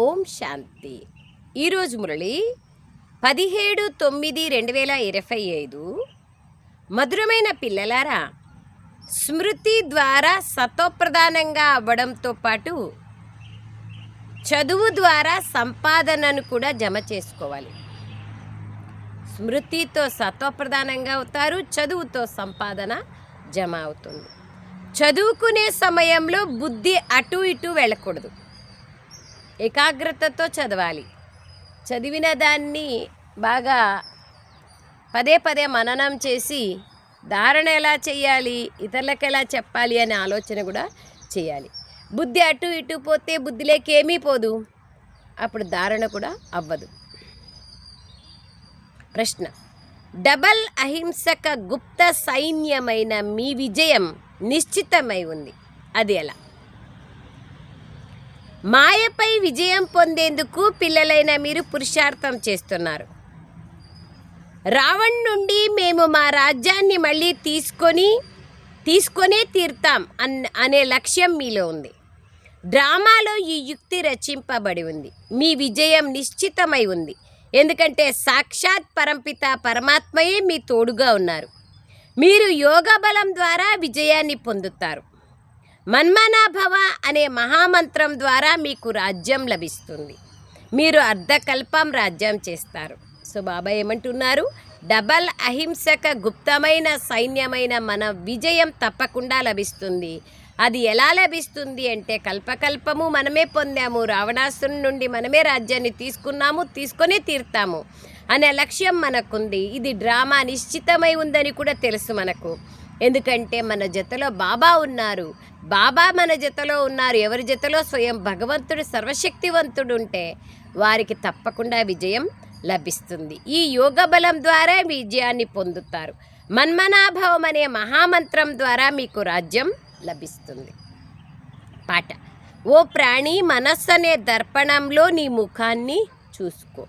ఓం శాంతి. ఈరోజు మురళి పదిహేడు తొమ్మిది రెండు వేల ఇరవై ఐదు మధురమైన పిల్లలారా స్మృతి ద్వారా సతోప్రధానంగా అవ్వడంతో పాటు చదువు ద్వారా సంపాదనను కూడా జమ చేసుకోవాలి. స్మృతితో సత్వప్రధానంగా అవుతారు చదువుతో సంపాదన జమ అవుతుంది. చదువుకునే సమయంలో బుద్ధి అటు ఇటు వెళ్ళకూడదు. ఏకాగ్రతతో చదవాలి. చదివిన దాన్ని బాగా పదే పదే మననం చేసి ధారణ ఎలా చేయాలి ఇతరులకు ఎలా చెప్పాలి అనే ఆలోచన కూడా చేయాలి. బుద్ధి అటు ఇటు పోతే బుద్ధిలోకేమీ పోదు. అప్పుడు ధారణ కూడా అవ్వదు. ప్రశ్న. డబల్ అహింసక గుప్త సైన్యమైన మీ విజయం నిశ్చితమై ఉంది. అది ఎలా? మాయపై విజయం పొందేందుకు పిల్లలైన మీరు పురుషార్థం చేస్తున్నారు. రావణ్ నుండి మేము మా రాజ్యాన్ని మళ్ళీ తీసుకొని తీసుకొనే తీర్తాం అన్ అనే లక్ష్యం మీలో ఉంది. డ్రామాలో ఈ యుక్తి రచింపబడి ఉంది. మీ విజయం నిశ్చితమై ఉంది. ఎందుకంటే సాక్షాత్ పరంపిత పరమాత్మయే మీ తోడుగా ఉన్నారు. మీరు యోగ బలం ద్వారా విజయాన్ని పొందుతారు. మన్మనాభవ అనే మహామంత్రం ద్వారా మీకు రాజ్యం లభిస్తుంది. మీరు అర్ధకల్పం రాజ్యం చేస్తారు. సో బాబా ఏమంటున్నారు? డబల్ అహింసక గుప్తమైన సైన్యమైన మన విజయం తప్పకుండా లభిస్తుంది. అది ఎలా లభిస్తుంది అంటే కల్పకల్పము మనమే పొందాము. రావణాసురుని నుండి మనమే రాజ్యాన్ని తీసుకున్నాము తీసుకొని తీర్తాము అనే లక్ష్యం మనకుంది. ఇది డ్రామా నిశ్చితమై ఉందని కూడా తెలుసు మనకు. ఎందుకంటే మన జతలో బాబా ఉన్నారు. బాబా మన జతలో ఉన్నారు. ఎవరి జతలో? స్వయం భగవంతుడు సర్వశక్తివంతుడు ఉంటే వారికి తప్పకుండా విజయం లభిస్తుంది. ఈ యోగ బలం ద్వారా విజయాన్ని పొందుతారు. మన్మనాభవం అనే మహామంత్రం ద్వారా మీకు రాజ్యం లభిస్తుంది. పాట. ఓ ప్రాణి మనస్సు అనే దర్పణంలో నీ ముఖాన్ని చూసుకో.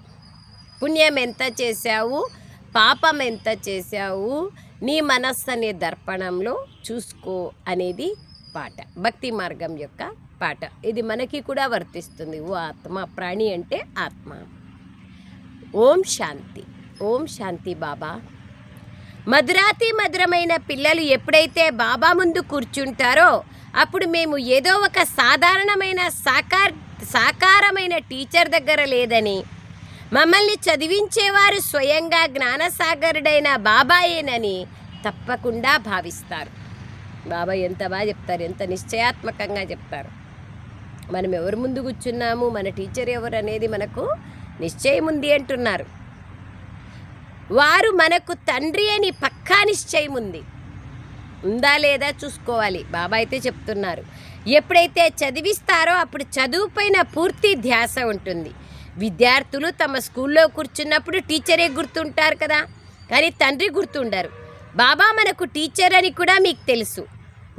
పుణ్యం ఎంత చేశావు? పాపం ఎంత చేశావు? నీ మనస్సు అనే దర్పణంలో చూసుకో అనేది పాట. భక్తి మార్గం యొక్క పాట. ఇది మనకి కూడా వర్తిస్తుంది. ఓ ఆత్మ ప్రాణి అంటే ఆత్మ. ఓం శాంతి. ఓం శాంతి బాబా. మధురాతి మధురమైన పిల్లలు ఎప్పుడైతే బాబా ముందు కూర్చుంటారో అప్పుడు మేము ఏదో ఒక సాధారణమైన సాకార్ సాకారమైన టీచర్ దగ్గర లేదని మమ్మల్ని చదివించేవారు స్వయంగా జ్ఞానసాగరుడైన బాబాయేనని తప్పకుండా భావిస్తారు. బాబా ఎంత బాగా చెప్తారు ఎంత నిశ్చయాత్మకంగా చెప్తారు. మనం ఎవరి ముందు కూర్చున్నాము మన టీచర్ ఎవరు అనేది మనకు నిశ్చయం ఉంది అంటున్నారు. వారు మనకు తండ్రి అని పక్కా నిశ్చయం ఉంది. ఉందా లేదా చూసుకోవాలి బాబా అయితే చెప్తున్నారు. ఎప్పుడైతే చదివిస్తారో అప్పుడు చదువుపైన పూర్తి ధ్యాస ఉంటుంది. విద్యార్థులు తమ స్కూల్లో కూర్చున్నప్పుడు టీచరే గుర్తుంటారు కదా. కానీ తండ్రి గుర్తుండరు. బాబా మనకు టీచర్ అని కూడా మీకు తెలుసు.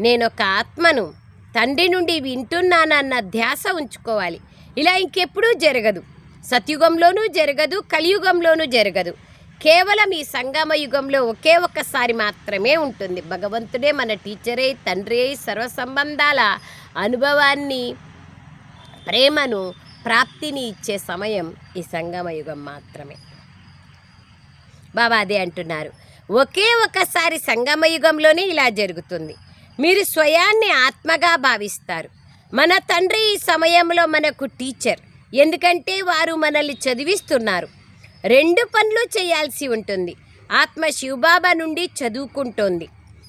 నేను ఒక ఆత్మను తండ్రి నుండి వింటున్నానన్న ధ్యాస ఉంచుకోవాలి. ఇలా ఇంకెప్పుడూ జరగదు. సత్యుగంలోనూ జరగదు కలియుగంలోనూ జరగదు. కేవలం ఈ సంగమ యుగంలో ఒకే ఒక్కసారి మాత్రమే ఉంటుంది. భగవంతుడే మన టీచరే తండ్రి సర్వసంబంధాల సర్వ సంబంధాల అనుభవాన్ని ప్రేమను ప్రాప్తిని ఇచ్చే సమయం ఈ సంగమయుగం మాత్రమే. బాబా అదే అంటున్నారు. ఒకే ఒకసారి సంగమ యుగంలోనే ఇలా జరుగుతుంది. మీరు స్వయాన్ని ఆత్మగా భావిస్తారు. మన తండ్రి ఈ సమయంలో మనకు టీచర్. ఎందుకంటే వారు మనల్ని చదివిస్తున్నారు. రెండు పనులు చేయాల్సి ఉంటుంది. ఆత్మ శివబాబా నుండి చదువుకుంటోంది.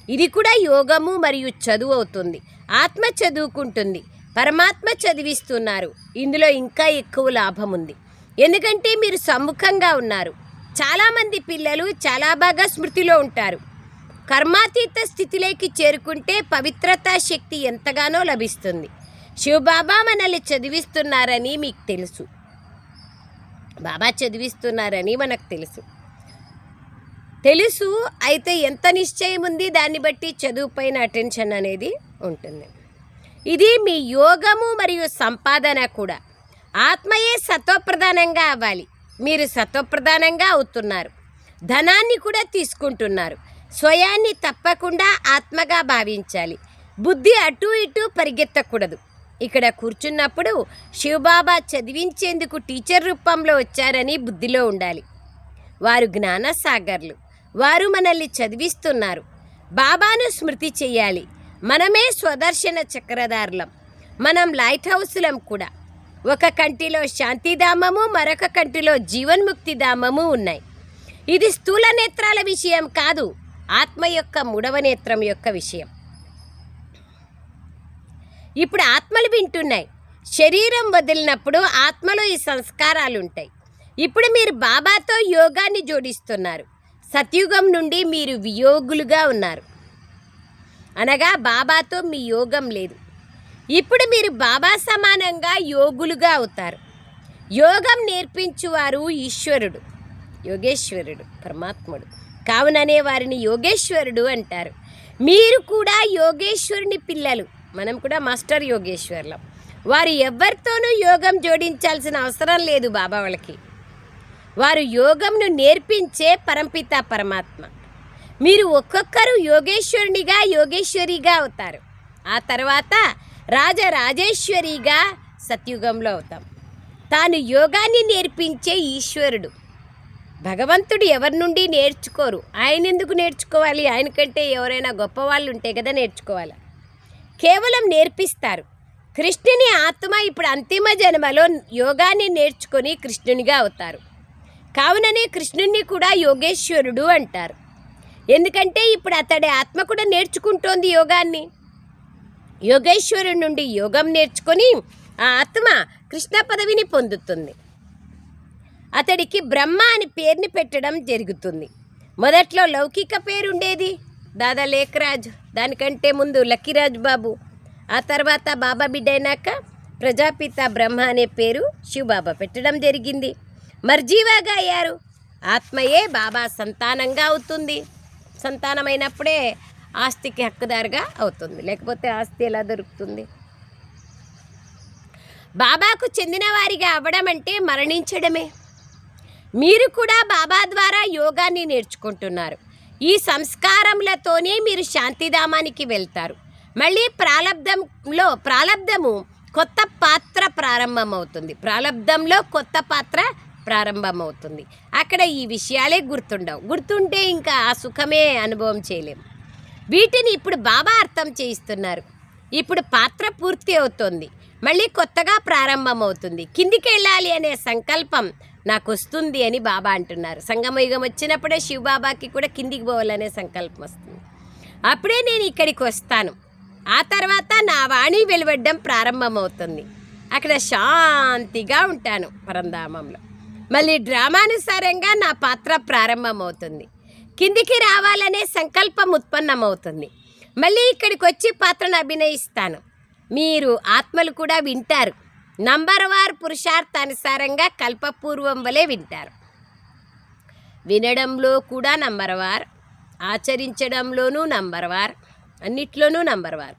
ఇది కూడా యోగము మరియు చదువు అవుతుంది. ఆత్మ చదువుకుంటుంది. పరమాత్మ చదివిస్తున్నారు. ఇందులో ఇంకా ఎక్కువ లాభం ఉంది. ఎందుకంటే మీరు సమ్ముఖంగా ఉన్నారు. చాలామంది పిల్లలు చాలా బాగా స్మృతిలో ఉంటారు. కర్మాతీత స్థితిలోకి చేరుకుంటే పవిత్రతా శక్తి ఎంతగానో లభిస్తుంది. శివబాబా మనల్ని చదివిస్తున్నారని మీకు తెలుసు. బాబా చదివిస్తున్నారని మనకు తెలుసు. తెలుసు అయితే ఎంత నిశ్చయం ఉంది? దాన్ని బట్టి చదువుపైన అటెన్షన్ అనేది ఉంటుంది. ఇది మీ యోగము మరియు సంపాదన కూడా. ఆత్మయే సత్వప్రధానంగా అవ్వాలి. మీరు సత్వప్రధానంగా అవుతున్నారు. ధనాన్ని కూడా తీసుకుంటున్నారు. స్వయాన్ని తప్పకుండా ఆత్మగా భావించాలి. బుద్ధి అటు ఇటు పరిగెత్తకూడదు. ఇక్కడ కూర్చున్నప్పుడు శివబాబా చదివించేందుకు టీచర్ రూపంలో వచ్చారని బుద్ధిలో ఉండాలి. వారు జ్ఞానసాగర్లు. వారు మనల్ని చదివిస్తున్నారు. బాబాను స్మృతి చేయాలి. మనమే స్వదర్శన చక్రధారులం. మనం లైట్ హౌస్లం కూడా. ఒక కంటిలో శాంతిధామము మరొక కంటిలో జీవన్ముక్తి ధామము ఉన్నాయి. ఇది స్థూల నేత్రాల విషయం కాదు ఆత్మ యొక్క మూడవ నేత్రం యొక్క విషయం. ఇప్పుడు ఆత్మలు వింటున్నాయి. శరీరం వదిలినప్పుడు ఆత్మలో ఈ సంస్కారాలు ఉంటాయి ఇప్పుడు మీరు బాబాతో యోగాన్ని జోడిస్తున్నారు. సత్యుగం నుండి మీరు వియోగులుగా ఉన్నారు. అనగా బాబాతో మీ యోగం లేదు. ఇప్పుడు మీరు బాబా సమానంగా యోగులుగా అవుతారు. యోగం నేర్పించువారు ఈశ్వరుడు యోగేశ్వరుడు పరమాత్ముడు. కావుననే వారిని యోగేశ్వరుడు అంటారు. మీరు కూడా యోగేశ్వరుని పిల్లలు. మనం కూడా మాస్టర్ యోగేశ్వర్లం. వారు ఎవరితోనూ యోగం జోడించాల్సిన అవసరం లేదు బాబా వాళ్ళకి. వారు యోగంను నేర్పించే పరంపిత పరమాత్మ. మీరు ఒక్కొక్కరు యోగేశ్వరునిగా యోగేశ్వరిగా అవుతారు. ఆ తర్వాత రాజరాజేశ్వరిగా సత్యుగంలో అవుతాం. తాను యోగాన్ని నేర్పించే ఈశ్వరుడు. భగవంతుడు ఎవరి నుండి నేర్చుకోరు? ఆయన ఎందుకు నేర్చుకోవాలి? ఆయన కంటే ఎవరైనా గొప్పవాళ్ళు ఉంటే కదా నేర్చుకోవాలి? కేవలం నేర్పిస్తారు. కృష్ణుని ఆత్మ ఇప్పుడు అంతిమ జన్మలో యోగాన్ని నేర్చుకొని కృష్ణునిగా అవుతారు. కావుననే కృష్ణుణ్ణి కూడా యోగేశ్వరుడు అంటారు. ఎందుకంటే ఇప్పుడు అతడి ఆత్మ కూడా నేర్చుకుంటోంది యోగాన్ని. యోగేశ్వరుడి నుండి యోగం నేర్చుకొని ఆ ఆత్మ కృష్ణ పదవిని పొందుతుంది. అతడికి బ్రహ్మ అని పేరుని పెట్టడం జరుగుతుంది. మొదట్లో లౌకిక పేరు ఉండేది దాదా లేఖరాజ్ దానికంటే ముందు లక్కీరాజ్ బాబు ఆ తర్వాత బాబా బిడ్డ అయినాక ప్రజాపిత బ్రహ్మ అనే పేరు శివబాబా పెట్టడం జరిగింది. మర్జీవాగా అయ్యారు. ఆత్మయే బాబా సంతానంగా అవుతుంది. సంతానమైనప్పుడే ఆస్తికి హక్కుదారుగా అవుతుంది. లేకపోతే ఆస్తి ఎలా దొరుకుతుంది? బాబాకు చెందిన వారిగా అవ్వడం అంటే మరణించడమే. మీరు కూడా బాబా ద్వారా యోగాన్ని నేర్చుకుంటున్నారు. ఈ సంస్కారములతోనే మీరు శాంతిధామానికి వెళ్తారు. మళ్ళీ ప్రాలబ్ధంలో ప్రాలబ్ధము కొత్త పాత్ర ప్రారంభమవుతుంది. ప్రాలబ్ధంలో కొత్త పాత్ర ప్రారంభమవుతుంది. అక్కడ ఈ విషయాలే గుర్తుండవు. గుర్తుంటే ఇంకా ఆ సుఖమే అనుభవం చేయలేము వీటిని ఇప్పుడు బాబా అర్థం చేయిస్తున్నారు. ఇప్పుడు పాత్ర పూర్తి అవుతుంది. మళ్ళీ కొత్తగా ప్రారంభమవుతుంది. కిందికి వెళ్ళాలి అనే సంకల్పం నాకు వస్తుంది అని బాబా అంటున్నారు. సంగమయుగం వచ్చినప్పుడే శివబాబాకి కూడా కిందికి పోవాలనే సంకల్పం వస్తుంది. అప్పుడే నేను ఇక్కడికి వస్తాను. ఆ తర్వాత నా వాణి వెలువడ్డం ప్రారంభమవుతుంది. అక్కడ శాంతిగా ఉంటాను పరంధామంలో. మళ్ళీ డ్రామానుసారంగా నా పాత్ర ప్రారంభమవుతుంది. కిందికి రావాలనే సంకల్పం ఉత్పన్నమవుతుంది. మళ్ళీ ఇక్కడికి వచ్చి పాత్రను అభినయిస్తాను. మీరు ఆత్మలు కూడా వింటారు. నంబర్ వార్ పురుషార్థానుసారంగా కల్పపూర్వం వలె వింటారు. వినడంలో కూడా నంబర్ వార్ ఆచరించడంలోనూ నంబర్ వార్ అన్నిట్లోనూ నంబర్ వార్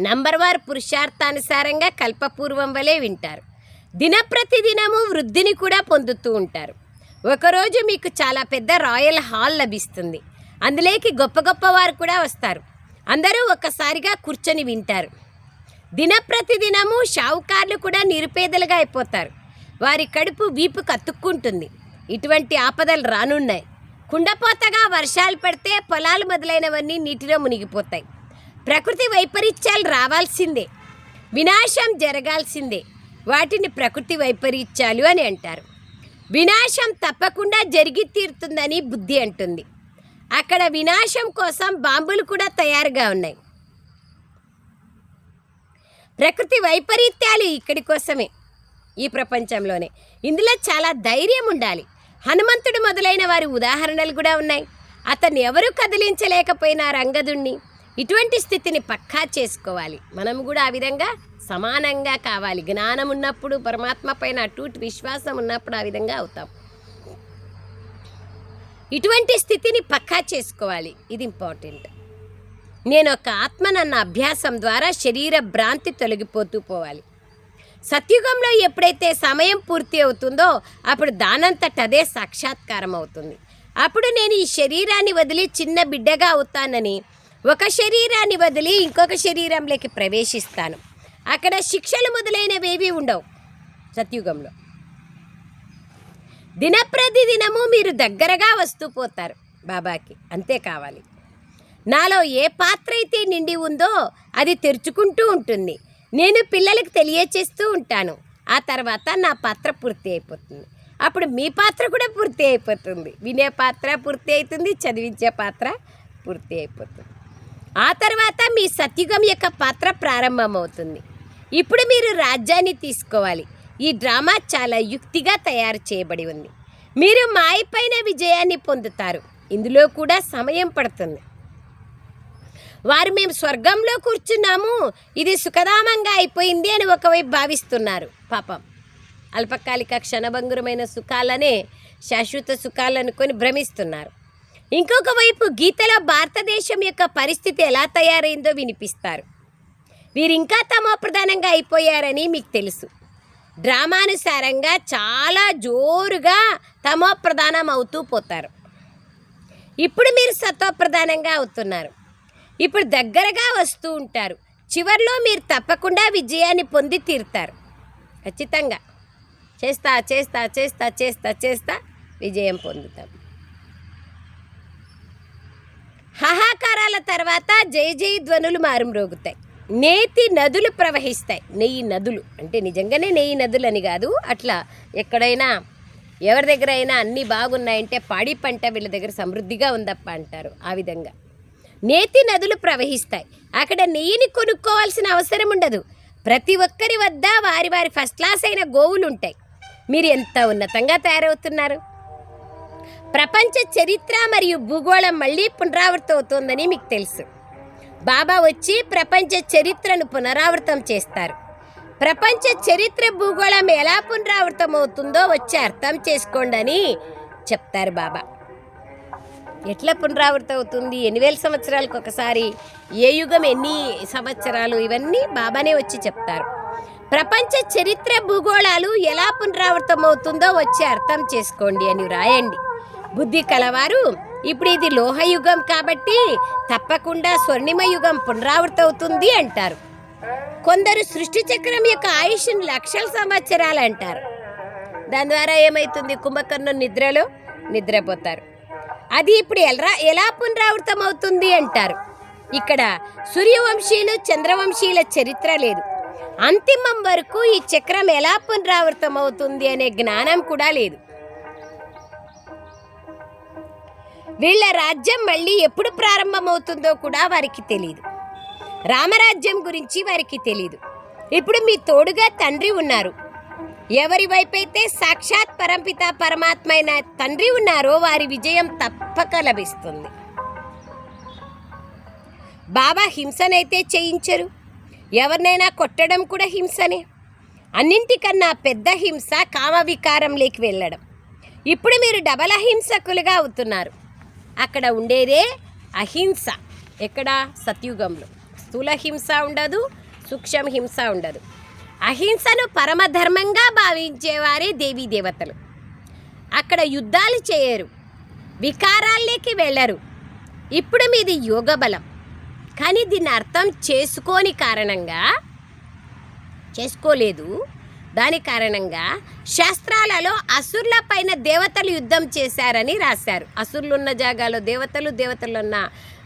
నంబర్ వార్ పురుషార్థానుసారంగా కల్పపూర్వం వలె వింటారు. దినప్రతి దినము వృద్ధిని కూడా పొందుతూ ఉంటారు. ఒకరోజు మీకు చాలా పెద్ద రాయల్ హాల్ లభిస్తుంది. అందులోకి గొప్ప గొప్ప వారు కూడా వస్తారు. అందరూ ఒక్కసారిగా కూర్చొని వింటారు. దినప్రతి దినము షావుకార్లు కూడా నిరుపేదలుగా అయిపోతారు. వారి కడుపు వీపు కత్తుక్కుంటుంది. ఇటువంటి ఆపదలు రానున్నాయి. కుండపోతగా వర్షాలు పడితే పొలాలు మొదలైనవన్నీ నీటిలో మునిగిపోతాయి. ప్రకృతి వైపరీత్యాలు రావాల్సిందే. వినాశం జరగాల్సిందే. వాటిని ప్రకృతి వైపరీత్యాలు అని అంటారు. వినాశం తప్పకుండా జరిగి తీరుతుందని బుద్ధి అంటుంది. అక్కడ వినాశం కోసం బాంబులు కూడా తయారుగా ఉన్నాయి. ప్రకృతి వైపరీత్యాలు ఇక్కడి కోసమే ఈ ప్రపంచంలోనే. ఇందులో చాలా ధైర్యం ఉండాలి. హనుమంతుడు మొదలైన వారి ఉదాహరణలు కూడా ఉన్నాయి. అతన్ని ఎవరు కదిలించలేకపోయినా రంగదుణ్ణి. ఇటువంటి స్థితిని పక్కా చేసుకోవాలి. మనం కూడా ఆ విధంగా సమానంగా కావాలి. జ్ఞానం ఉన్నప్పుడు పరమాత్మ పైన అటూటి విశ్వాసం ఉన్నప్పుడు ఆ విధంగా అవుతాం. ఇటువంటి స్థితిని పక్కా చేసుకోవాలి. ఇది ఇంపార్టెంట్. నేను ఒక ఆత్మ నన్న అభ్యాసం ద్వారా శరీర భ్రాంతి తొలగిపోతూ పోవాలి. సత్యుగంలో ఎప్పుడైతే సమయం పూర్తి అవుతుందో అప్పుడు దానంతట అదే సాక్షాత్కారం అవుతుంది. అప్పుడు నేను ఈ శరీరాన్ని వదిలి చిన్న బిడ్డగా అవుతానని ఒక శరీరాన్ని వదిలి ఇంకొక శరీరంలోకి ప్రవేశిస్తాను. అక్కడ శిక్షలు మొదలైనవేవి ఉండవు సత్యుగంలో. దినప్రతిదినము మీరు దగ్గరగా వస్తూ పోతారు బాబాకి అంతే కావాలి. నాలో ఏ పాత్ర అయితే నిండి ఉందో అది తెరుచుకుంటూ ఉంటుంది. నేను పిల్లలకు తెలియచేస్తూ ఉంటాను. ఆ తర్వాత నా పాత్ర పూర్తి అయిపోతుంది. అప్పుడు మీ పాత్ర కూడా పూర్తి అయిపోతుంది. వినే పాత్ర పూర్తి అవుతుంది చదివించే పాత్ర పూర్తి అయిపోతుంది. ఆ తర్వాత మీ సత్యుగం యొక్క పాత్ర ప్రారంభమవుతుంది. ఇప్పుడు మీరు రాజ్యాన్ని తీసుకోవాలి. ఈ డ్రామా చాలా యుక్తిగా తయారు చేయబడి ఉంది. మీరు మాయపైన విజయాన్ని పొందుతారు. ఇందులో కూడా సమయం పడుతుంది. వారు మేము స్వర్గంలో కూర్చున్నాము. ఇది సుఖధామంగా అయిపోయింది అని ఒకవైపు భావిస్తున్నారు. పాపం. అల్పకాలిక క్షణభంగురమైన సుఖాలనే శాశ్వత సుఖాలనుకొని భ్రమిస్తున్నారు. ఇంకొక వైపు గీతలో భారతదేశం యొక్క పరిస్థితి ఎలా తయారైందో వినిపిస్తారు. వీరు ఇంకా తమో ప్రధానంగా అయిపోయారని మీకు తెలుసు. డ్రామానుసారంగా చాలా జోరుగా తమో ప్రధానం అవుతూ పోతారు. ఇప్పుడు మీరు సత్వప్రధానంగా అవుతున్నారు. ఇప్పుడు దగ్గరగా వస్తూ ఉంటారు. చివర్లో మీరు తప్పకుండా విజయాన్ని పొంది తీరుతారు. ఖచ్చితంగా. చేస్తా చేస్తా చేస్తా చేస్తా చేస్తా విజయం పొందుతాం. హాహాకారాల తర్వాత జయ జయ ధ్వనులు మారుమ్రోగుతాయి. నేతి నదులు ప్రవహిస్తాయి. నెయ్యి నదులు. అంటే నిజంగానే నెయ్యి నదులు అని కాదు అట్లా ఎక్కడైనా ఎవరి దగ్గర అయినా అన్నీ బాగున్నాయంటే పాడి పంట వీళ్ళ దగ్గర సమృద్ధిగా ఉందప్ప అంటారు ఆ విధంగా. నేతి నదులు ప్రవహిస్తాయి. అక్కడ నెయ్యిని కొనుక్కోవాల్సిన అవసరం ఉండదు. ప్రతి ఒక్కరి వద్ద వారి వారి ఫస్ట్ క్లాస్ అయిన గోవులు ఉంటాయి. మీరు ఎంత ఉన్నతంగా తయారవుతున్నారు? ప్రపంచ చరిత్ర మరియు భూగోళం మళ్ళీ పునరావృతం అవుతోందని మీకు తెలుసు. బాబా వచ్చి ప్రపంచ చరిత్రను పునరావృతం చేస్తారు. ప్రపంచ చరిత్ర భూగోళం ఎలా పునరావృతం అవుతుందో వచ్చి అర్థం చేసుకోండి అని చెప్తారు బాబా. ఎట్లా పునరావృతం అవుతుంది ఎన్ని వేల సంవత్సరాలకు ఒకసారి ఏ యుగం ఎన్ని సంవత్సరాలు? ఇవన్నీ బాబానే వచ్చి చెప్తారు. ప్రపంచ చరిత్ర భూగోళాలు ఎలా పునరావృతం అవుతుందో వచ్చి అర్థం చేసుకోండి అని వ్రాయండి. బుద్ధి కలవారు ఇప్పుడు ఇది లోహయుగం కాబట్టి తప్పకుండా స్వర్ణిమ యుగం పునరావృతవుతుంది అంటారు. కొందరు సృష్టి చక్రం యొక్క ఆయుష్ని లక్షల సంవత్సరాలు అంటారు. దాని ద్వారా ఏమవుతుంది కుంభకర్ణం నిద్రలో నిద్రపోతారు. అది ఇప్పుడు ఎలా ఎలా పునరావృతం అవుతుంది అంటారు. ఇక్కడ సూర్యవంశీయులు చంద్రవంశీయుల చరిత్ర లేదు. అంతిమం వరకు ఈ చక్రం ఎలా పునరావృతం అవుతుంది అనే జ్ఞానం కూడా లేదు. వీళ్ళ రాజ్యం మళ్ళీ ఎప్పుడు ప్రారంభమవుతుందో కూడా వారికి తెలియదు రామరాజ్యం గురించి వారికి తెలియదు ఇప్పుడు మీ తోడుగా తండ్రి ఉన్నారు. ఎవరి వైపైతే సాక్షాత్ పరంపిత పరమాత్మ అయిన తండ్రి ఉన్నారో వారి విజయం తప్పక లభిస్తుంది. బాబా హింసనైతే చేయించరు. ఎవరినైనా కొట్టడం కూడా హింసనే. అన్నింటికన్నా పెద్ద హింస కామ వికారంలోకి వెళ్ళడం. ఇప్పుడు మీరు డబల్ అహింసకులుగా అవుతున్నారు. అక్కడ ఉండేదే అహింస. ఎక్కడ? సత్యుగంలో. స్థూల హింస ఉండదు సూక్ష్మ హింస ఉండదు. అహింసను పరమధర్మంగా భావించేవారే దేవీ దేవతలు. అక్కడ యుద్ధాలు చేయరు వికారాల్లోకి వెళ్ళరు. ఇప్పుడు మీది యోగ బలం కానీ దీన్ని అర్థం చేసుకోని కారణంగా చేసుకోలేదు. దాని కారణంగా శాస్త్రాలలో అసుర్ల పైన దేవతలు యుద్ధం చేశారని రాశారు. అసుర్లు ఉన్న జాగాలో దేవతలు దేవతలు ఉన్న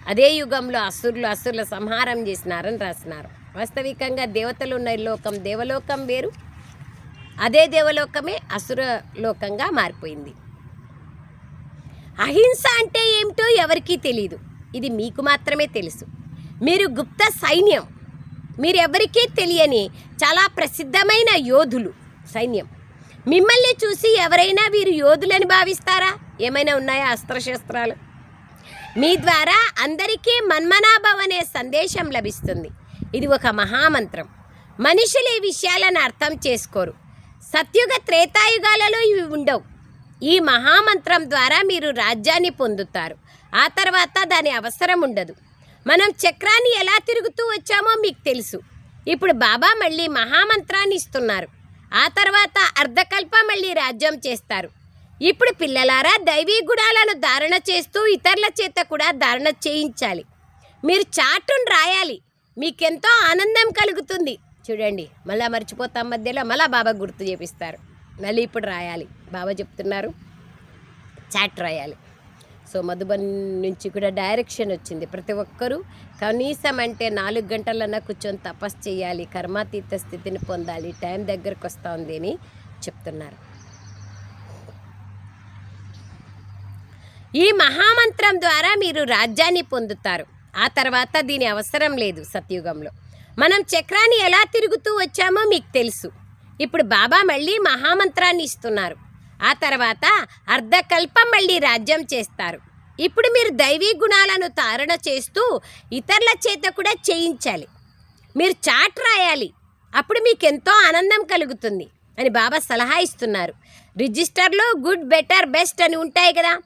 అదే యుగంలో అసుర్లు అసుర్ల సంహారం చేసినారని రాసినారు. వాస్తవికంగా దేవతలు ఉన్న లోకం దేవలోకం వేరు. అదే దేవలోకమే అసుర లోకంగా మారిపోయింది. అహింస అంటే ఏమిటో ఎవరికీ తెలియదు ఇది మీకు మాత్రమే తెలుసు. మీరు గుప్త సైన్యం మీరెవరికీ తెలియని చాలా ప్రసిద్ధమైన యోధులు. సైన్యం. మిమ్మల్ని చూసి ఎవరైనా వీరు యోధులని భావిస్తారా? ఏమైనా ఉన్నాయా అస్త్రశస్త్రాలు? మీ ద్వారా అందరికీ మన్మనాభవ్ అనే సందేశం లభిస్తుంది. ఇది ఒక మహామంత్రం. మనుషులు ఈ విషయాలను అర్థం చేసుకోరు. సత్యుగ త్రేతాయుగాలలో ఇవి ఉండవు. ఈ మహామంత్రం ద్వారా మీరు రాజ్యాన్ని పొందుతారు. ఆ తర్వాత దాని అవసరం ఉండదు. మనం చక్రాన్ని ఎలా తిరుగుతూ వచ్చామో మీకు తెలుసు. ఇప్పుడు బాబా మళ్ళీ మహామంత్రాన్ని ఇస్తున్నారు. ఆ తర్వాత అర్ధకల్ప మళ్ళీ రాజ్యం చేస్తారు. ఇప్పుడు పిల్లలారా దైవీ గుణాలను ధారణ చేస్తూ ఇతరుల చేత కూడా ధారణ చేయించాలి. మీరు చాటును రాయాలి. మీకెంతో ఆనందం కలుగుతుంది. చూడండి మళ్ళా మర్చిపోతాం మధ్యలో మళ్ళా బాబా గుర్తు చేపిస్తారు. మళ్ళీ ఇప్పుడు రాయాలి. బాబా చెప్తున్నారు చాట్ రాయాలి. సో మధుబన్ నుంచి కూడా డైరెక్షన్ వచ్చింది. ప్రతి ఒక్కరూ కనీసం అంటే నాలుగు గంటలన్నా కూర్చొని తపస్సు చేయాలి కర్మాతీత స్థితిని పొందాలి టైం దగ్గరకు వస్తుంది అని చెప్తున్నారు. ఈ మహామంత్రం ద్వారా మీరు రాజ్యాన్ని పొందుతారు. ఆ తర్వాత దీని అవసరం లేదు సత్యుగంలో. మనం చక్రాన్ని ఎలా తిరుగుతూ వచ్చామో మీకు తెలుసు. ఇప్పుడు బాబా మళ్ళీ మహామంత్రాన్ని ఇస్తున్నారు. ఆ తర్వాత అర్ధకల్పం మళ్ళీ రాజ్యం చేస్తారు. ఇప్పుడు మీరు దైవీ గుణాలను తారణ చేస్తూ ఇతరుల చేత కూడా చేయించాలి. మీరు చాట్ రాయాలి. అప్పుడు మీకు ఎంతో ఆనందం కలుగుతుంది అని బాబా సలహా ఇస్తున్నారు. రిజిస్టర్లో గుడ్ బెటర్ బెస్ట్ అని ఉంటాయి కదా.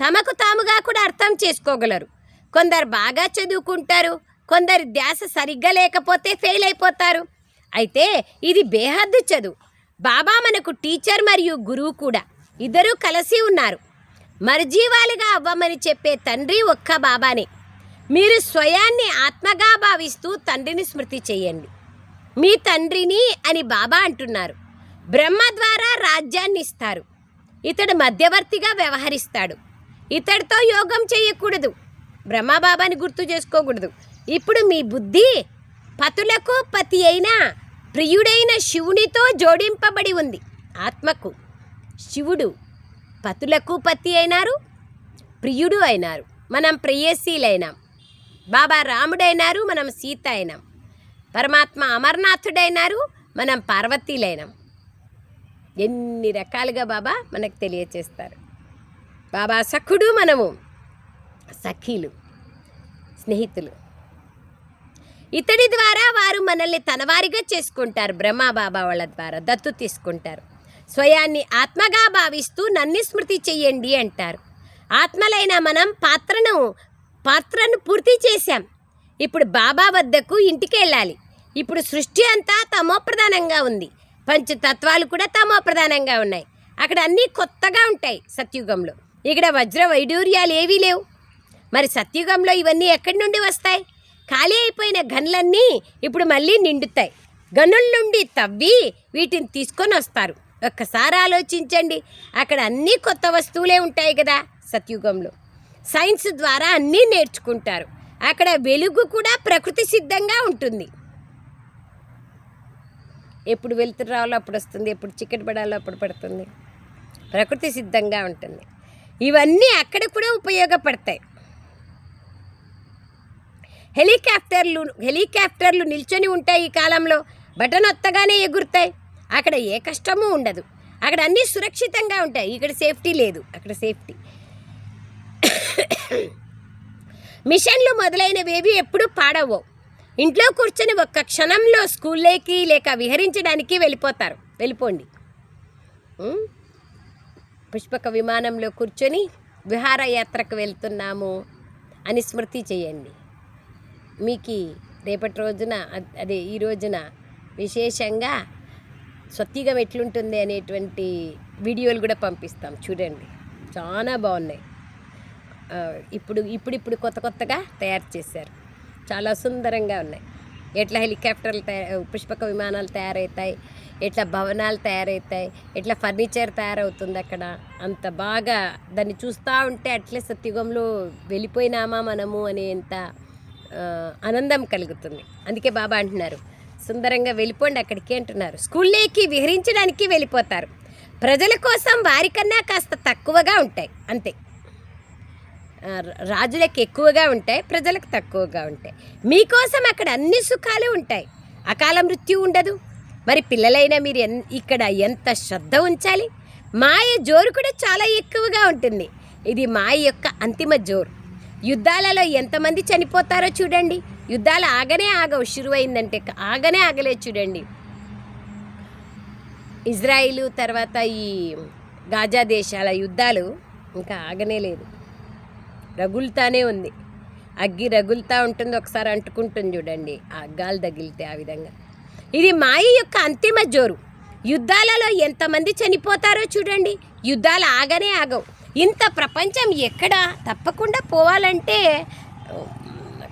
తమకు తాముగా కూడా అర్థం చేసుకోగలరు. కొందరు బాగా చదువుకుంటారు. కొందరు ధ్యాస సరిగ్గా లేకపోతే ఫెయిల్ అయిపోతారు. అయితే ఇది బేహద్దు చదువు. బాబా మనకు టీచర్ మరియు గురువు కూడా. ఇద్దరూ కలిసి ఉన్నారు. మరజీవాలుగా అవ్వమని చెప్పే తండ్రి ఒక్క బాబానే. మీరు స్వయాన్ని ఆత్మగా భావిస్తూ తండ్రిని స్మృతి చేయండి. మీ తండ్రిని అని బాబా అంటున్నారు. బ్రహ్మ ద్వారా రాజ్యాన్ని ఇస్తారు. ఇతడు మధ్యవర్తిగా వ్యవహరిస్తాడు. ఇతడితో యోగం చేయకూడదు. బ్రహ్మబాబాని గుర్తు చేసుకోకూడదు. ఇప్పుడు మీ బుద్ధి పతులకు పతి అయినా ప్రియుడైన శివునితో జోడింపబడి ఉంది. ఆత్మకు శివుడు పతులకు పతి అయినారు ప్రియుడు అయినారు. మనం ప్రేయసీలైనాం. బాబా రాముడైనారు మనం సీత అయినాం. పరమాత్మ అమర్నాథుడైనారు మనం పార్వతీలైనాం. ఎన్ని రకాలుగా బాబా మనకు తెలియచేస్తారు. బాబా సఖుడు మనము సఖీలు స్నేహితులు. ఇతడి ద్వారా వారు మనల్ని తనవారిగా చేసుకుంటారు. బ్రహ్మాబాబా వాళ్ళ ద్వారా దత్తు తీసుకుంటారు. స్వయాన్ని ఆత్మగా భావిస్తూ నన్ను స్మృతి చెయ్యండి అంటారు. ఆత్మలైన మనం పాత్రను పాత్రను పూర్తి చేశాం. ఇప్పుడు బాబా వద్దకు ఇంటికి వెళ్ళాలి ఇప్పుడు సృష్టి అంతా తమో ప్రధానంగా ఉంది. పంచతత్వాలు కూడా తమో ప్రధానంగా ఉన్నాయి. అక్కడ అన్నీ కొత్తగా ఉంటాయి సత్యుగంలో. ఇక్కడ వజ్ర వైడూర్యాలు ఏవీ లేవు. మరి సత్యుగంలో ఇవన్నీ ఎక్కడి నుండి వస్తాయి? ఖాళీ అయిపోయిన గన్లన్నీ ఇప్పుడు మళ్ళీ నిండుతాయి. గనుల నుండి తవ్వి వీటిని తీసుకొని వస్తారు. ఒక్కసారి ఆలోచించండి. అక్కడ అన్నీ కొత్త వస్తువులే ఉంటాయి కదా సత్యుగంలో. సైన్స్ ద్వారా అన్నీ నేర్చుకుంటారు. అక్కడ వెలుగు కూడా ప్రకృతి సిద్ధంగా ఉంటుంది. ఎప్పుడు వెలుతురు రావాలో అప్పుడు వస్తుంది. ఎప్పుడు చికెట్ పడాలో అప్పుడు పడుతుంది. ప్రకృతి సిద్ధంగా ఉంటుంది. ఇవన్నీ అక్కడ కూడా ఉపయోగపడతాయి. హెలికాప్టర్లు హెలికాప్టర్లు నిల్చొని ఉంటాయి ఈ కాలంలో. బటన్ ఒత్తగానే ఎగురుతాయి. అక్కడ ఏ కష్టము ఉండదు. అక్కడ అన్నీ సురక్షితంగా ఉంటాయి. ఇక్కడ సేఫ్టీ లేదు. అక్కడ సేఫ్టీ. మిషన్లు మొదలైనవేవి ఎప్పుడూ పాడవు ఇంట్లో కూర్చొని ఒక్క క్షణంలో స్కూల్లోకి లేక విహరించడానికి వెళ్ళిపోతారు. వెళ్ళిపోండి. పుష్పక విమానంలో కూర్చొని విహారయాత్రకు వెళ్తున్నాము అని స్మృతి చేయండి. మీకు రేపటి రోజున అదే ఈ రోజున విశేషంగా స్వత్తిగం ఎట్లుంటుంది అనేటువంటి వీడియోలు కూడా పంపిస్తాం. చూడండి. చాలా బాగున్నాయి ఇప్పుడు ఇప్పుడిప్పుడు కొత్త కొత్తగా తయారు చేశారు. చాలా సుందరంగా ఉన్నాయి. ఎట్లా హెలికాప్టర్లు తయారు పుష్పక విమానాలు తయారవుతాయి ఎట్లా భవనాలు తయారవుతాయి ఎట్లా ఫర్నిచర్ తయారవుతుంది అక్కడ. అంత బాగా దాన్ని చూస్తూ ఉంటే అట్లే సత్యుగంలో వెళ్ళిపోయినామా మనము అనేంత ఎంత ఆనందం కలుగుతుంది. అందుకే బాబా అంటున్నారు సుందరంగా వెళ్ళిపోండి అక్కడికి అంటున్నారు. స్కూల్లోకి విహరించడానికి వెళ్ళిపోతారు. ప్రజల కోసం వారికన్నా కాస్త తక్కువగా ఉంటాయి. అంతే. రాజులకు ఎక్కువగా ఉంటాయి ప్రజలకు తక్కువగా ఉంటాయి. మీకోసం అక్కడ అన్ని సుఖాలు ఉంటాయి. అకాల మృత్యు ఉండదు. మరి పిల్లలైనా మీరు ఎన్ ఇక్కడ ఎంత శ్రద్ధ ఉంచాలి? మాయ జోరు కూడా చాలా ఎక్కువగా ఉంటుంది. ఇది మాయ యొక్క అంతిమ జోరు. యుద్ధాలలో ఎంతమంది చనిపోతారో చూడండి. యుద్ధాలు ఆగనే ఆగవు షురువైందంటే ఆగనే ఆగలే చూడండి. ఇజ్రాయిలు తర్వాత ఈ గాజా దేశాల యుద్ధాలు ఇంకా ఆగనే లేదు. రగులుతానే ఉంది. అగ్గి రగులుతా ఉంటుంది ఒకసారి అంటుకుంటుంది చూడండి. ఆ అగ్గాలు తగిలితే ఆ విధంగా. ఇది మాయ యొక్క అంతిమ జోరు. యుద్ధాలలో ఎంతమంది చనిపోతారో చూడండి. యుద్ధాలు ఆగనే ఆగవు. ఇంత ప్రపంచం ఎక్కడ? తప్పకుండా పోవాలంటే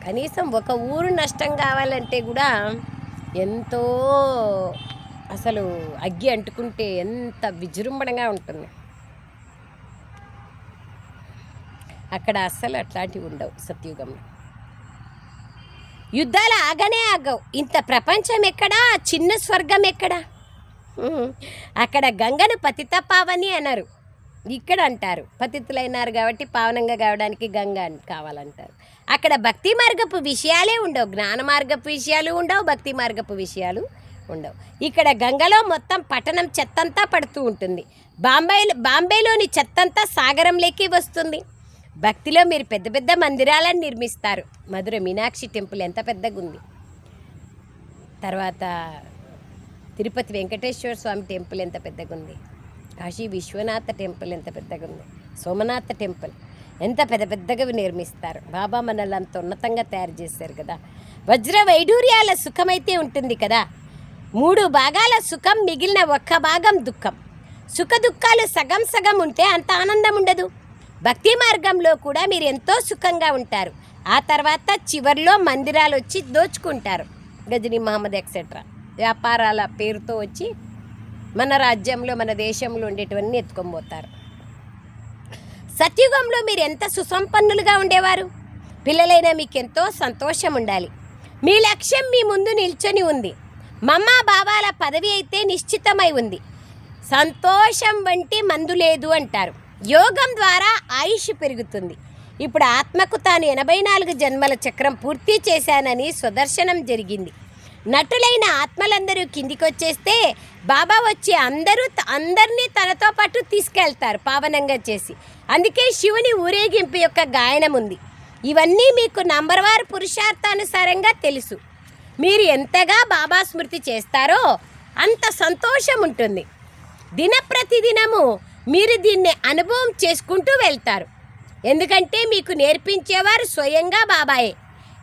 కనీసం ఒక ఊరు నష్టం కావాలంటే కూడా ఎంతో అసలు అగ్గి అంటుకుంటే ఎంత విజృంభణగా ఉంటుంది. అక్కడ అస్సలు అట్లాంటివి ఉండవు సత్యుగంలో. యుద్ధాలు ఆగనే ఆగవు. ఇంత ప్రపంచం ఎక్కడా? చిన్న స్వర్గం ఎక్కడా? అక్కడ గంగను పతితపావని అన్నారు ఇక్కడ అంటారు పతితులైనారు కాబట్టి పావనంగా కావడానికి గంగ కావాలంటారు. అక్కడ భక్తి మార్గపు విషయాలే ఉండవు. జ్ఞాన మార్గపు విషయాలు ఉండవు భక్తి మార్గపు విషయాలు ఉండవు. ఇక్కడ గంగలో మొత్తం పట్టణం చెత్తంతా పడుతూ ఉంటుంది. బాంబే బాంబేలోని చెత్తంతా సాగరంలోకి వస్తుంది. భక్తిలో మీరు పెద్ద పెద్ద మందిరాలను నిర్మిస్తారు. మధుర మీనాక్షి టెంపుల్ ఎంత పెద్దగా ఉంది. తర్వాత తిరుపతి వెంకటేశ్వర స్వామి టెంపుల్ ఎంత పెద్దగా ఉంది. కాశీ విశ్వనాథ టెంపుల్ ఎంత పెద్దగా ఉంది? సోమనాథ టెంపుల్. ఎంత పెద్ద పెద్దగా నిర్మిస్తారు? బాబా మనల్ని అంత ఉన్నతంగా తయారు చేశారు కదా. వజ్ర వైడూర్యాల సుఖమైతే ఉంటుంది కదా. మూడు భాగాల సుఖం మిగిలిన ఒక్క భాగం దుఃఖం. సుఖ దుఃఖాలు సగం సగం ఉంటే అంత ఆనందం ఉండదు. భక్తి మార్గంలో కూడా మీరు ఎంతో సుఖంగా ఉంటారు. ఆ తర్వాత చివర్లో మందిరాలు వచ్చి దోచుకుంటారు. గజని మహమ్మద్ ఎక్సెట్రా వ్యాపారాల పేరుతో వచ్చి మన రాజ్యంలో మన దేశంలో ఉండేటివన్నీ ఎత్తుకొని పోతారు. సత్యుగంలో మీరు ఎంత సుసంపన్నులుగా ఉండేవారు? పిల్లలైనా మీకు ఎంతో సంతోషం ఉండాలి. మీ లక్ష్యం మీ ముందు నిల్చొని ఉంది. మమ్మ బాబాల పదవి అయితే నిశ్చితమై ఉంది. సంతోషం వంటి మందు లేదు అంటారు. యోగం ద్వారా ఆయుష్ పెరుగుతుంది. ఇప్పుడు ఆత్మకు తాను ఎనభై నాలుగు జన్మల చక్రం పూర్తి చేశానని సుదర్శనం జరిగింది. నటులైన ఆత్మలందరూ కిందికొచ్చేస్తే బాబా వచ్చి అందరూ అందరినీ తనతో పాటు తీసుకెళ్తారు పావనంగా చేసి. అందుకే శివుని ఊరేగింపు యొక్క గాయనం ఉంది. ఇవన్నీ మీకు నంబర్ వారు పురుషార్థానుసారంగా తెలుసు. మీరు ఎంతగా బాబా స్మృతి చేస్తారో అంత సంతోషం ఉంటుంది. దినప్రతిదినము మీరు దీన్ని అనుభవం చేసుకుంటూ వెళ్తారు. ఎందుకంటే మీకు నేర్పించేవారు స్వయంగా బాబాయే.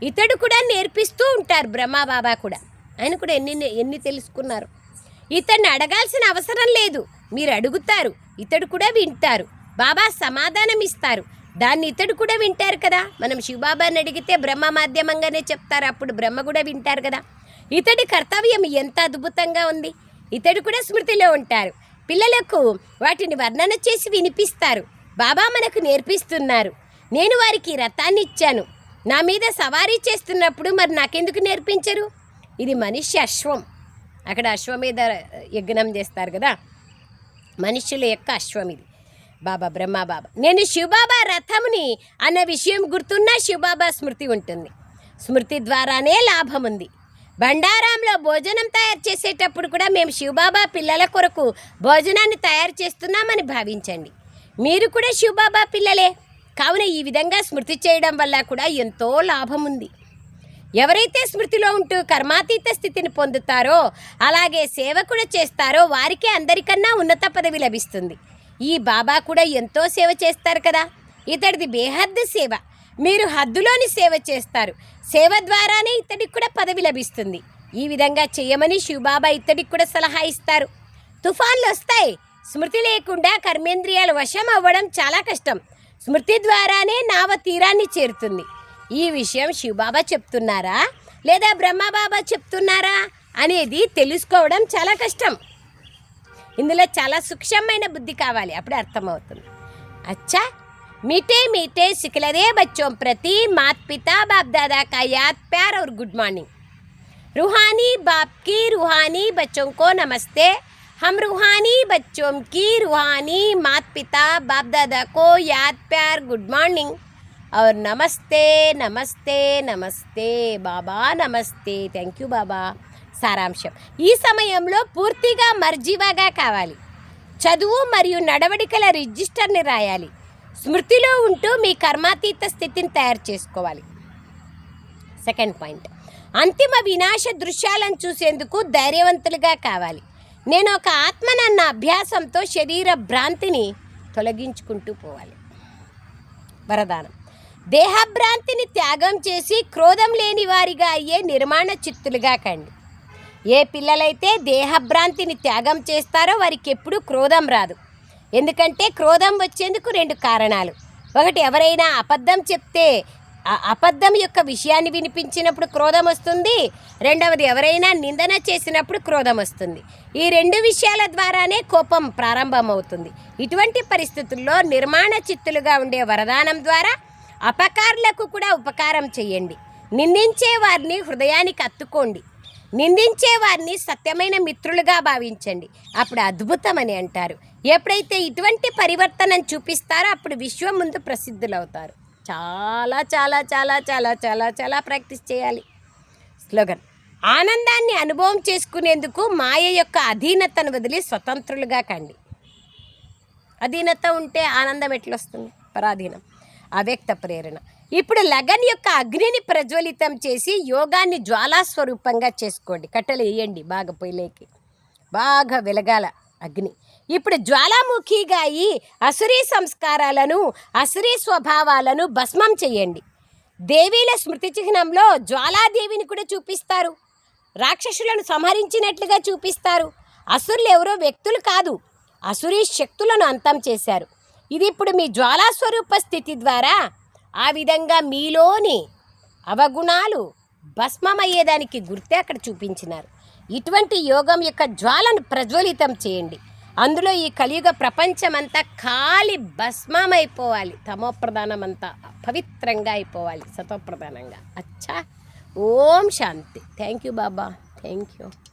ఇతడు కూడా నేర్పిస్తూ ఉంటారు బ్రహ్మా బాబా కూడా. ఆయన కూడా ఎన్ని ఎన్ని తెలుసుకున్నారు. ఇతన్ని అడగాల్సిన అవసరం లేదు. మీరు అడుగుతారు ఇతడు కూడా వింటారు. బాబా సమాధానం ఇస్తారు. దాన్ని ఇతడు కూడా వింటారు కదా. మనం శివబాబాని అడిగితే బ్రహ్మ మాధ్యమంగానే చెప్తారు. అప్పుడు బ్రహ్మ కూడా వింటారు కదా. ఇతడి కర్తవ్యం ఎంత అద్భుతంగా ఉంది. ఇతడు కూడా స్మృతిలో ఉంటారు. పిల్లలకు వాటిని వర్ణన చేసి వినిపిస్తారు. బాబా మనకు నేర్పిస్తున్నారు. నేను వారికి రథాన్ని ఇచ్చాను. నా మీద సవారీ చేస్తున్నప్పుడు మరి నాకెందుకు నేర్పించరు? ఇది మనిషి అశ్వం. అక్కడ అశ్వమేధ యజ్ఞం చేస్తారు కదా? మనుషుల యొక్క అశ్వం ఇది. బాబా బ్రహ్మ బాబా. నేను శివబాబా రథముని అన్న విషయం గుర్తున్న శివబాబా స్మృతి ఉంటుంది. స్మృతి ద్వారానే లాభం ఉంది. బండారాంలో భోజనం తయారు చేసేటప్పుడు కూడా మేము శివబాబా పిల్లల కొరకు భోజనాన్ని తయారు చేస్తున్నామని భావించండి. మీరు కూడా శివబాబా పిల్లలే. కావున ఈ విధంగా స్మృతి చేయడం వల్ల కూడా ఎంతో లాభం ఉంది. ఎవరైతే స్మృతిలో ఉంటూ కర్మాతీత స్థితిని పొందుతారో అలాగే సేవ కూడా చేస్తారో వారికే అందరికన్నా ఉన్నత పదవి లభిస్తుంది. ఈ బాబా కూడా ఎంతో సేవ చేస్తారు కదా. ఇతడిది బేహద్దు సేవ. మీరు హద్దులోని సేవ చేస్తారు. సేవ ద్వారానే ఇతడికి కూడా పదవి లభిస్తుంది. ఈ విధంగా చేయమని శివబాబా ఇతడికి కూడా సలహా ఇస్తారు. తుఫాన్లు వస్తాయి. స్మృతి లేకుండా కర్మేంద్రియాలు వశం అవ్వడం చాలా కష్టం. స్మృతి ద్వారానే నావ తీరాన్ని చేరుతుంది. ఈ విషయం శివబాబా చెప్తున్నారా లేదా బ్రహ్మబాబా చెప్తున్నారా అనేది తెలుసుకోవడం చాలా కష్టం ఇందులో చాలా సూక్ష్మమైన బుద్ధి కావాలి అప్పుడే అర్థమవుతుంది అచ్చా मीठे मीठे सिखलरे बच्चों प्रति मात पिता बाप दादा का याद प्यार और गुड मॉर्निंग रूहानी बाप की रूहानी बच्चों को नमस्ते हम रूहानी बच्चों की रूहानी मात पिता बाप दादा को याद प्यार गुड मॉर्निंग और नमस्ते नमस्ते नमस्ते బాబా నమస్తే థ్యాంక్ యూ బాబా సారాంశం ఈ సమయంలో పూర్తిగా మర్జీవాగా కావాలి చదువు మరియు నడవడికల రిజిస్టర్ని రాయాలి స్మృతిలో ఉంటూ మీ కర్మాతీత స్థితిని తయారు చేసుకోవాలి సెకండ్ పాయింట్ అంతిమ వినాశ దృశ్యాలను చూసేందుకు ధైర్యవంతులుగా కావాలి నేను ఒక ఆత్మనన్న అభ్యాసంతో శరీర భ్రాంతిని తొలగించుకుంటూ పోవాలి వరదానం దేహభ్రాంతిని త్యాగం చేసి క్రోధం లేని వారిగా అయ్యే నిర్మాణ చిత్తులుగా కండి. ఏ పిల్లలైతే దేహభ్రాంతిని త్యాగం చేస్తారో వారికి ఎప్పుడూ క్రోధం రాదు. ఎందుకంటే క్రోధం వచ్చేందుకు రెండు కారణాలు. ఒకటి ఎవరైనా అబద్ధం చెప్తే అబద్ధం యొక్క విషయాన్ని వినిపించినప్పుడు క్రోధం వస్తుంది. రెండవది ఎవరైనా నిందన చేసినప్పుడు క్రోధం వస్తుంది. ఈ రెండు విషయాల ద్వారానే కోపం ప్రారంభమవుతుంది. ఇటువంటి పరిస్థితుల్లో నిర్మాణ చిత్తులుగా ఉండే వరదానం ద్వారా అపకారులకు కూడా ఉపకారం చేయండి. నిందించే వారిని హృదయానికి అత్తుకోండి. నిందించే వారిని సత్యమైన మిత్రులుగా భావించండి. అప్పుడు అద్భుతమని అంటారు. ఎప్పుడైతే ఇటువంటి పరివర్తనను చూపిస్తారో అప్పుడు విశ్వం ముందు ప్రసిద్ధులవుతారు. చాలా చాలా చాలా చాలా చాలా చాలా ప్రాక్టీస్ చేయాలి. స్లోగన్. ఆనందాన్ని అనుభవం చేసుకునేందుకు మాయ యొక్క అధీనతను వదిలి స్వతంత్రులుగా కండి. అధీనత ఉంటే ఆనందం ఎట్లొస్తుంది? పరాధీనం. అవ్యక్త ప్రేరణ. ఇప్పుడు లగన్ యొక్క అగ్నిని ప్రజ్వలితం చేసి యోగాన్ని జ్వాలాస్వరూపంగా చేసుకోండి. కట్టెలు వేయండి. బాగా పొయ్యిలోకి బాగా వెలగాల అగ్ని. ఇప్పుడు జ్వాలాముఖిగా అయి అసురీ సంస్కారాలను అసురీ స్వభావాలను భస్మం చేయండి. దేవీల స్మృతి చిహ్నంలో జ్వాలాదేవిని కూడా చూపిస్తారు. రాక్షసులను సంహరించినట్లుగా చూపిస్తారు. అసురులు ఎవరో వ్యక్తులు కాదు. అసురీ శక్తులను అంతం చేశారు. ఇది ఇప్పుడు మీ జ్వాలాస్వరూప స్థితి ద్వారా ఆ విధంగా మీలోని అవగుణాలు భస్మమయ్యేదానికి గుర్తే అక్కడ చూపించినారు. ఇటువంటి యోగం యొక్క జ్వాలను ప్రజ్వలితం చేయండి. అందులో ఈ కలియుగ ప్రపంచమంతా ఖాళీ భస్మమైపోవాలి. తమోప్రధానమంతా పవిత్రంగా అయిపోవాలి. సతోప్రధానంగా అచ్చా. ఓం శాంతి. Thank you Baba. Thank you